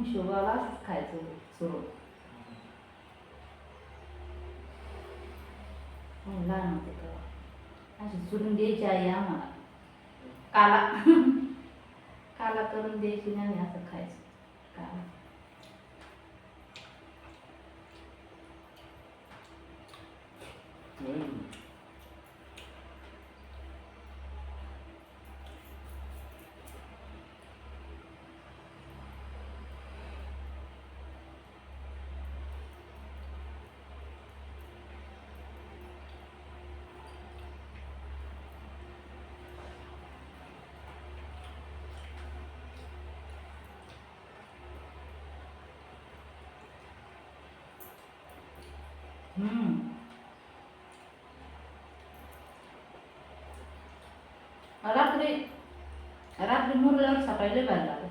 हिशोबालाच खायचो खायचं सुरू लहान होते तेव्हा अशी चुरून द्यायची आई आम्हाला काला काला करून द्यायची नाही असं खायचं काला हम्म. रात्री रात्री मुरल्यावर सकाळी लय भारी लागत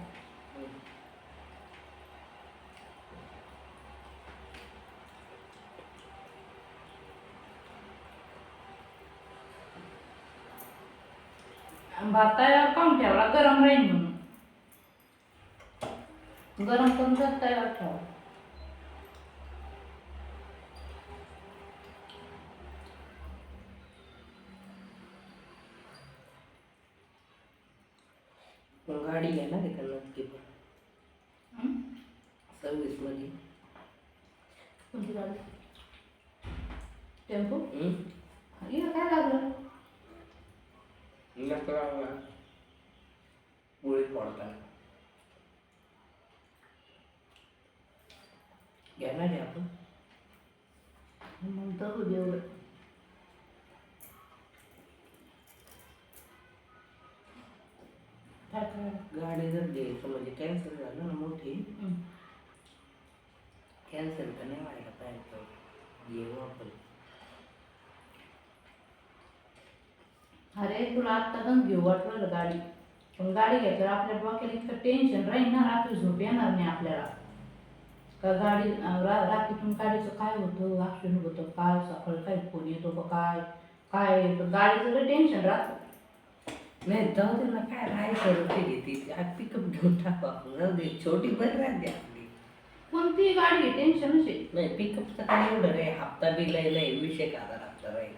भात तयार काढून ठेवला गरम राहील म्हणून. गरम करून जात तयार ठेवा मग गाडी घेणार आहे का नक्की पण हम्म? सर्व्हिसमध्ये कोणती गाडी? टेम्पो? इथं काय लागलं? नकळाला गोळी पडतात घेणार आहे आपण. तर एवढं गाडी जर घ्यायचं म्हणजे कॅन्सल झालं ना मोठी. कॅन्सल तर नाही व्हायला पाहिजे घेऊ आपण. अरे तुला आत्ता पण घेऊ वाटलं गाडी. पण गाडी घ्यायच्यावर आपल्या डोक्याला इतकं टेन्शन राहील ना रात्री झोप येणार नाही आपल्याला. का गाडी रात्रीतून गाडीचं काय होतं? ॲक्सिडेंट होतं काय सकाळी काय फोन येतो का काय? काय? येतं गाडीचं टेन्शन राहतं. नाही जाऊ दे ना काय राहायचं ते घेते आज पिकअप घेऊन टाकू आपण. जाऊ दे छोटी बरी राहते आपली. कोणती गाडी टेन्शनच आहे. नाही पिकअपचं काय एवढं रे हप्ता बिल नाही. वीस एक हजार हप्ता राहील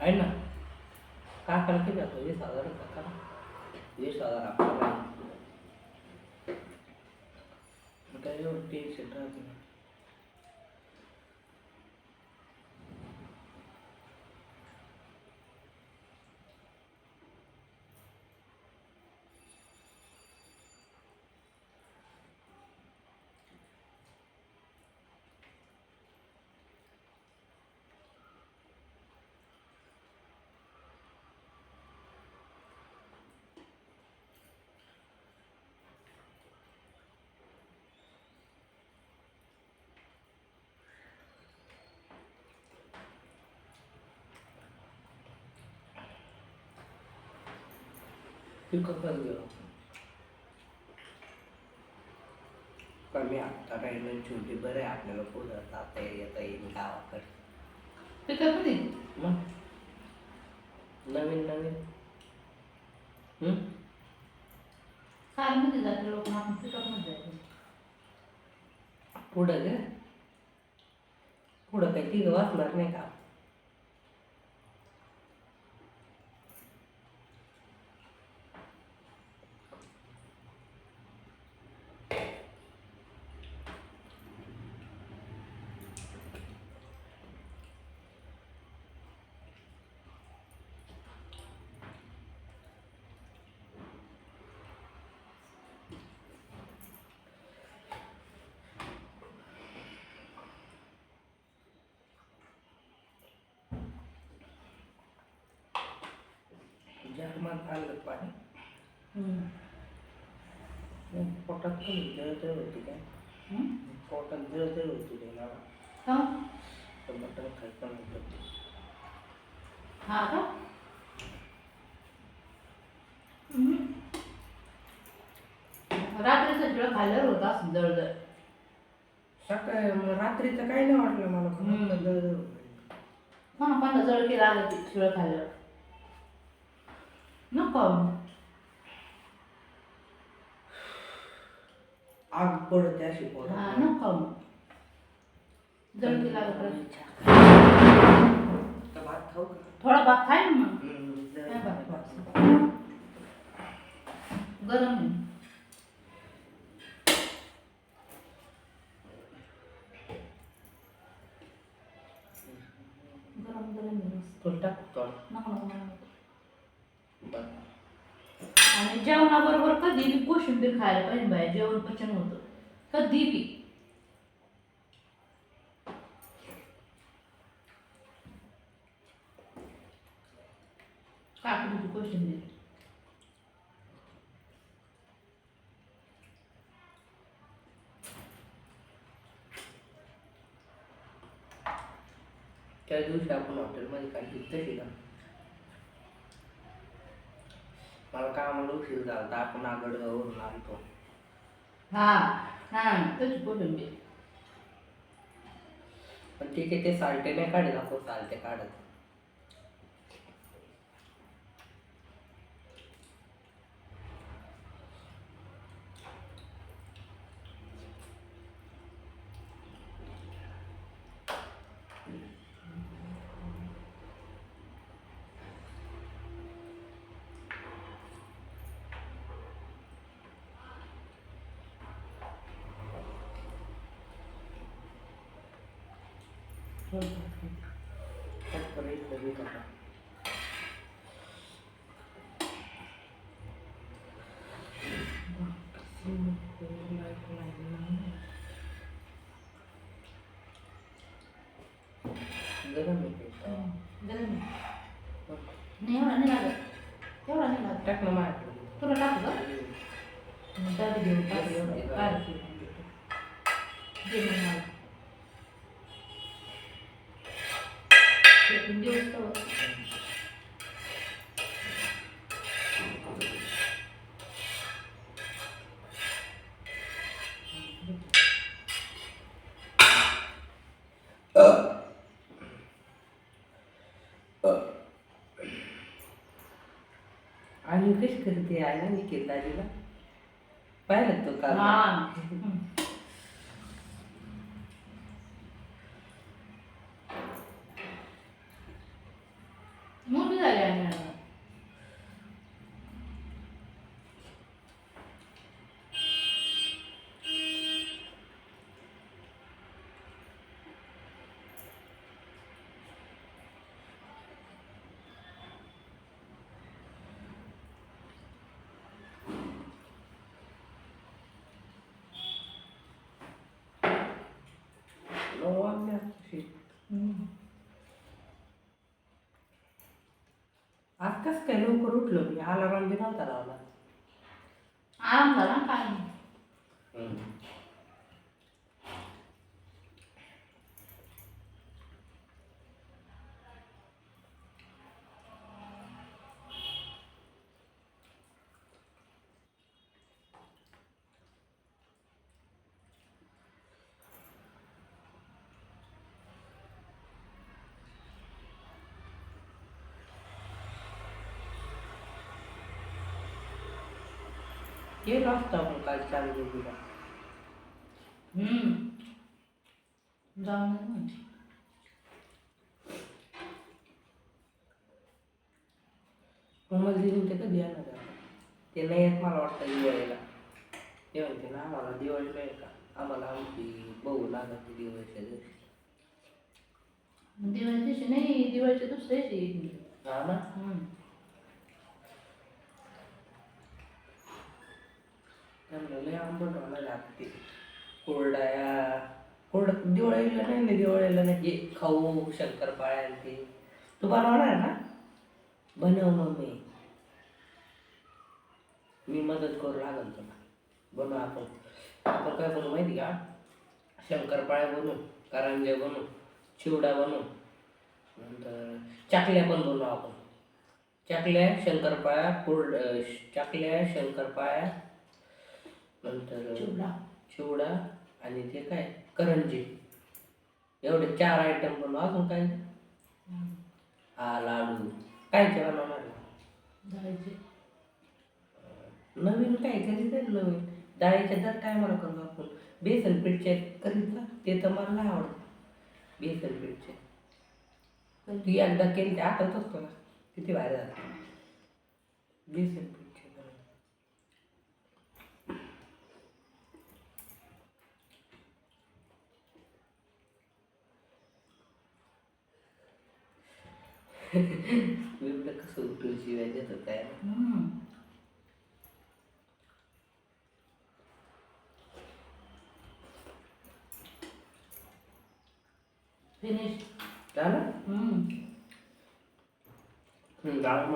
आहे ना? काकाला किती जातो वीस हजार काका वीस हजार हप्ता राहील काय एवढं टेन्शन राहते. कमी हप्ता राहील छोटी बरं आहे आपल्याला पुढं जाता येता येईल गावाकडे. पिकअपमध्ये मग? नवीन नवीन. हम्म? कारमध्ये जाते लोक आपण पुढं ग पुढं काही तिघं वाचणार नाही का? जर्मन आणलं पाणी. पोटात पण जळजळ होती काय? पोटात जळजळ होती रे मला? तर मटण खायचं नव्हतं हा का. रात्रीचं शिळ खाल्ल्यावर होत जळजळ. सकाळी रात्रीचं काही नाही वाटलं मला. जळजळ. हा पण जळकी आलं ते शिळ खाल्ल्यावर नको आग पडते अशी हा पोटात न खाऊ जळती लागत राहते. तर भात खाऊ का थोडा भात खाय ना मग हम्म, काय जरा भात भात. खायचं? गरम आहे. गरम गरम आहे मस्त. थोडं टाक थोडं. नको नको नको. बरं. आणि जेवणाबरोबर कधी बी कोशिंबीर खायला पाहिजे बाय जेवण पचन होतं. कधी बी काकडीची कोशिंबीर. त्या दिवशी आपण हॉटेलमध्ये काय घेतलं ना का मला कामाला उशीर झाला आपण आगडगावरून आलतो हा हा त्याची कोशिंबीर पण ठीक आहे ते सालटे नाही काढत आपण सालटे काढत. गरम आहे ते. गरम आहे. नाही एवढा नाही लागत एवढा नाही लागत टाक ना माझ्याकडे. तुला टाकू का डबे घेऊन टाक एवढं आणि करते आहे ना निकेत पाहिलं तो का हा हम्म. मोठी झाली आहे मॅडम नऊ वाजल्या तशी. हम्म. आज कसं काय लवकर उठलो मी अलाराम बी नव्हता लावला आराम झाला ना काय नाही. गेलो असतो आपण काल चार दिवशीला हम्म. जाऊन. कोमल दिदी ते कधी येणार? ते नाही येत मला वाटतं दिवाळीला. ते म्हणते ना आम्हाला दिवाळी नाही का? आम्हाला आमची बघू लागत दिवाळीच्या दिवशी. दिवाळी दिवशी नाही दिवाळीच्या दुसऱ्या दिवशी. हा ना? त्यांना लय आंबट व्हायला लागते. कोरड्या कोरड दिवाळीला नाही ना दिवाळीला नाही. खाऊ शंकरपाळ्या आणि ते. तू बनवणार ना? बनव मम्मी मी. मदत करू लागल तुला. बनव आपण. आपण काय बनवू माहिती का? शंकरपाळ्या बनवू करंज्या बनवू चिवडा बनवू. नंतर चकल्या पण बनवू आपण. चकल्या शंकरपाळ्या कोरड चकल्या शंकरपाळ्या नंतर चिवडा. चिवडा आणि ते काय? करंजी. एवढे चार आयटम बनवू अजून काय. हा लाडू. काय ते बनवणार नवीन काय? कधी तरी नवीन? डाळीच्या दर टायमाला करू आपण? बेसन पीठचे करीत जा ते तर मला नाही आवडत. बेसन पीठचे. ती एकदा केली ते आठवतच तुला किती भारी झालं. बेसन पीठचे एवढं कसं उठून शिवाय देत हम्म. फिनिश झालं